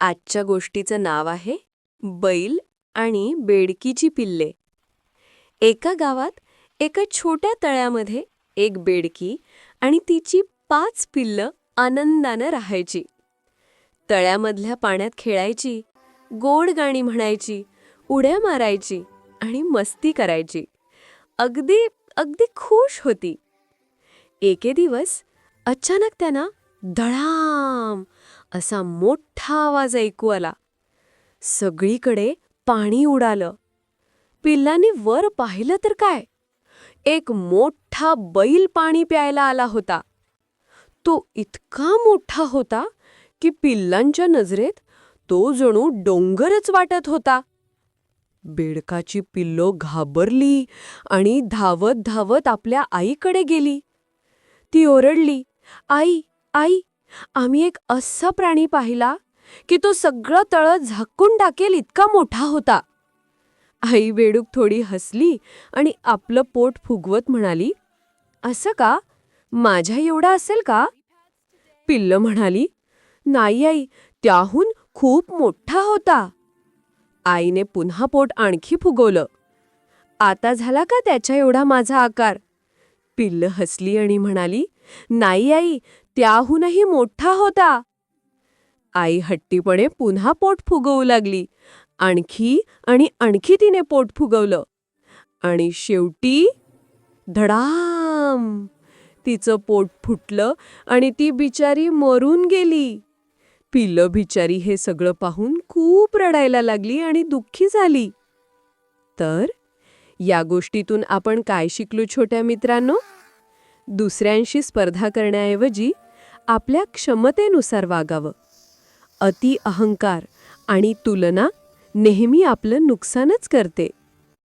आजच्या गोष्टीचं नाव आहे बैल आणि बेडकीची पिल्ले. एका गावात एका छोट्या तळ्यामध्ये एक बेडकी आणि तिची पाच पिल्लं आनंदानं राहायची. तळ्यामधल्या पाण्यात खेळायची गोड गाणी म्हणायची उड्या मारायची आणि मस्ती करायची. अगदी अगदी खुश होती. एके दिवस अचानक त्यांना धडाम असा मोठा आवाज ऐकू आला. सगळीकडे पाणी उडालं. पिल्लांनी वर पाहिलं तर काय? एक मोठा बैल पाणी प्यायला आला होता. तो इतका मोठा होता की पिल्लांच्या नजरेत तो जणू डोंगरच वाटत होता. बेडकाची पिल्लो घाबरली आणि धावत धावत आपल्या आईकडे गेली. ती ओरडली आई आई आम्ही एक असा प्राणी पाहिला की तो सगळं तळं झाकून टाकेल इतका मोठा होता. आई बेडूक थोडी हसली आणि आपलं पोट फुगवत म्हणाली असं का? माझ्या एवढा असेल का? पिल्ल म्हणाली नाही आई त्याहून खूप मोठा होता. आईने पुन्हा पोट आणखी फुगवलं आता झाला का त्याच्या एवढा माझा आकार? पिल्ल हसली आणि म्हणाली नाही आई त्याहूनही मोठा होता. आई हट्टीपणे पुन्हा पोट फुगवू लागली. आणखी आणि आणखी तिने पोट फुगवलं. आणि शेवटी धडाम! तिचं पोट फुटलं आणि ती बिचारी मरून गेली. पिलं बिचारी हे सगळं पाहून खूप रडायला लागली आणि दुःखी झाली. तर या गोष्टीतून आपण काय शिकलो छोट्या मित्रांनो? दुसऱ्यांशी स्पर्धा करण्याऐवजी आपल्या क्षमतेनुसार वागावं. अति अहंकार आणि तुलना नेहमी आपलं नुकसानच करते.